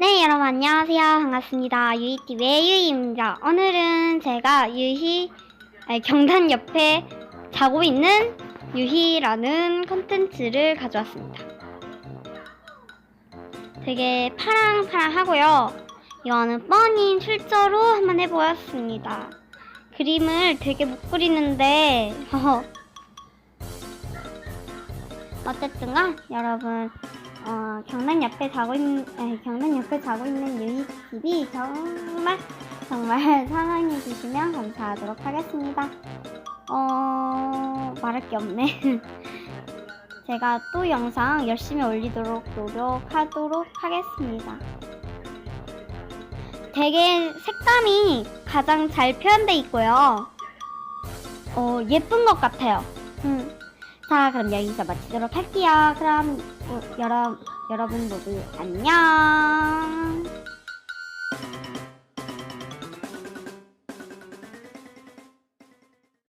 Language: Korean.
네, 여러분 안녕하세요. 반갑습니다. 유이TV의 유이입니다. 오늘은 제가 유희, 아니, 경단 옆에 자고 있는 유희라는 컨텐츠를 가져왔습니다. 되게 파랑파랑하고요. 이거는 뻔히 출처로 한번 해보았습니다. 그림을 되게 못 그리는데, 어쨌든간 여러분 어, 경남 옆에 자고 있는 아니, 경남 옆에 자고 있는 유희 집이 정말 정말 사랑해 주시면 감사하도록 하겠습니다. 어 말할 게 없네. 제가 또 영상 열심히 올리도록 노력하도록 하겠습니다. 되게 색감이 가장 잘 표현돼 있고요. 어 예쁜 것 같아요. 음. 자, 그럼 여기서 마치도록 할게요. 그럼 어, 어, 여러, 여러분 모두 안녕!